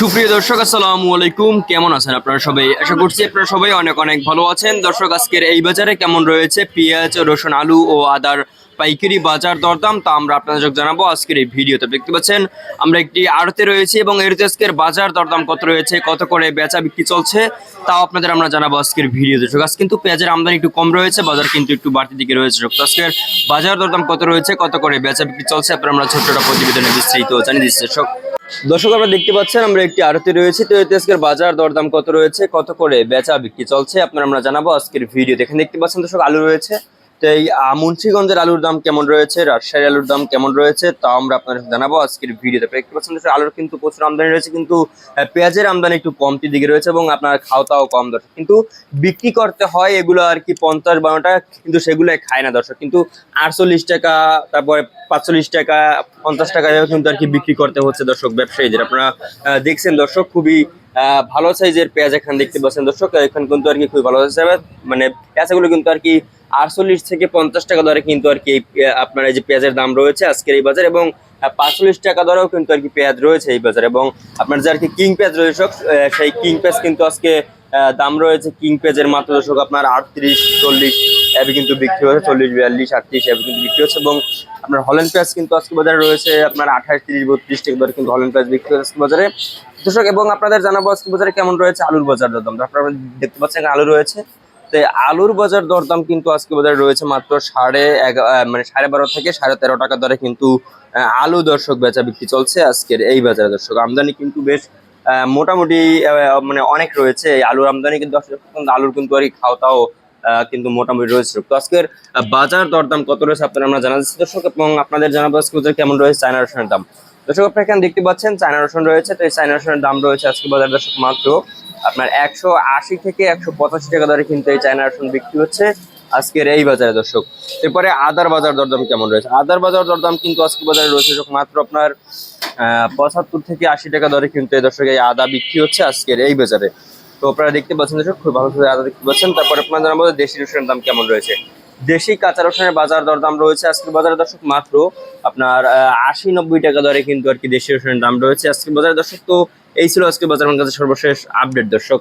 সুপ্রিয় দর্শক, আসসালামু আলাইকুম। কেমন আছেন আপনারা সবাই? আশা করছি আপনারা সবাই অনেক অনেক ভালো আছেন। দর্শক, আজকের এই বাজারে কেমন রয়েছে? পেঁয়াজ, রসুন, আলু ও আদার পাইকারি বাজার দরদাম? তা আমরা আপনাদের জানাব আজকের এই ভিডিওতে। দেখতে পাচ্ছেন, আমরা একটি আড়তে রয়েছি এবং এর আজকের বাজার দরদাম কত রয়েছে, কত করে বেচা বিক্রি চলছে, তাও আপনাদের আমরা জানাব আজকের ভিডিও দর্শক, আজ কিন্তু পেঁয়াজের আমদানি একটু কম রয়েছে, বাজার কিন্তু একটু বাড়তি দিকে রয়েছে। তো আজকের বাজার দরদাম কত রয়েছে, কত করে বেচা বিক্রি চলছে, আপনারা আমরা ছোট্ট প্রতিবেদনে বিস্তারিত জানিয়ে দিচ্ছি। দর্শক দর্শক আমরা দেখতে পাচ্ছেন, আমরা একটি আরতি রয়েছে। তো এতে আজকের বাজার দরদাম কত রয়েছে, কত করে বেচা বিক্রি চলছে, আপনারা আমরা জানাব আজকের ভিডিও। দেখেন দেখতে পাচ্ছেন, দর্শক, আলু রয়েছে। তো এই মুন্সিগঞ্জের আলুর দাম কেমন রয়েছে? রাজশাহীর আলুর দাম কেমন রয়েছে? তা আমরা আপনাদের জানাব আজকের ভিডিওতে। দেখতে পাচ্ছেন আলুর কিন্তু প্রচুর আমদানি রয়েছে, কিন্তু পেঁয়াজের আমদানি একটু কমতি দিকে রয়েছে এবং আপনার খাওয়াটাও কম দর্শক। কিন্তু বিক্রি করতে হয় এগুলো আর কি পঞ্চাশ বারো টাকা, কিন্তু সেগুলো খায় না দর্শক। কিন্তু আটচল্লিশ টাকা, তারপরে পাঁচচল্লিশ টাকা, পঞ্চাশ টাকা কিন্তু আর কি বিক্রি করতে হচ্ছে দর্শক ব্যবসায়ীদের। আপনারা দেখছেন দর্শক খুবই ভালো সাইজের পেঁয়াজ এখানে দেখতে পাচ্ছেন দর্শক। এখানে কিন্তু আর কি খুবই ভালো সাইজের মানে পেঁয়াজগুলো কিন্তু আর কি আটচল্লিশ থেকে পঞ্চাশ টাকা দরে কিন্তু আর কি আপনার এই যে পেঁয়াজের দাম রয়েছে আজকের এই বাজার এবং পাঁচচল্লিশ টাকা দরেও কিন্তু আর কি পেঁয়াজ রয়েছে এই বাজার এবং আপনার যে আর কি কিং পেঁয়াজ রয়েছে সেই কিং পেঁয়াজ কিন্তু আজকে দাম রয়েছে কিং পেঁয়াজের মাত্র দর্শক আপনার আটত্রিশ, চল্লিশ, এভাবে কিন্তু বিক্রি হচ্ছে চল্লিশ, বিয়াল্লিশ, আটত্রিশ, এভাবে কিন্তু বিক্রি হচ্ছে এবং আপনার হল্যান্ড পেঁয়াজ কিন্তু আজকে বাজারে রয়েছে আপনার আঠাশ, তিরিশ, বত্রিশ টাকা দরে কিন্তু হল্যান্ড পেঁয়াজ বিক্রি হচ্ছে আজকে বাজারে। দর্শক, এবং আপনাদের জানাব আজকে বাজারে কেমন রয়েছে আলুর বাজার তো আপনারা দেখতে পাচ্ছেন আলু রয়েছে। তো এই আলুর বাজার দরদাম কিন্তু আজকে বাজারে রয়েছে মাত্র সাড়ে মানে সাড়ে বারো থেকে সাড়ে তেরো টাকা দরে কিন্তু আলু দর্শক বেচা বিক্রি চলছে আজকের এই বাজারে দর্শক। আমদানি কিন্তু বেশ মোটামুটি মানে অনেক রয়েছে। আলুর আমদানি কিন্তু আলুর কিন্তু আর আহ, কিন্তু মোটামুটি রয়েছে। তো আজকের বাজার দরদাম কত রয়েছে আপনারা আমরা জানা দর্শক এবং আপনাদের জানাব আজকে কেমন রয়েছে চায়না রসুনের দাম। দর্শক আপনারা এখানে দেখতে পাচ্ছেন চায়না রসুন রয়েছে। তো এই চায়না রসুনের দাম রয়েছে আজকে বাজার দর্শক মাত্র আপনার একশো আশি থেকে একশো পঁচাশি টাকা দরে কিন্তু এই চায়না রসুন বিক্রি হচ্ছে আজকের এই বাজারে, দর্শক। এরপরে আদার বাজার দরদাম কেমন রয়েছে? আদার বাজার দরদাম কিন্তু আজকে বাজারে রয়েছে মাত্র আপনার পঁচাত্তর থেকে আশি টাকা দরে কিন্তু এই দর্শক এই আদা বিক্রি হচ্ছে আজকের এই বাজারে। তো আপনারা দেখতে পাচ্ছেন, দর্শক, খুব ভালো আদা দেখতে পাচ্ছেন। তারপরে আপনার জানাব দেশি রসুনের দাম কেমন রয়েছে। দেশি কাঁচা রসুনের বাজার দরদাম রয়েছে আজকের বাজারে, দর্শক, মাত্র আপনার আশি নব্বই টাকা দরে কিন্তু আর কি দেশি রসুনের দাম রয়েছে আজকের বাজারে। দর্শক, তো এই ছিল আজকে বাজার কাছে সর্বশেষ আপডেট দর্শক।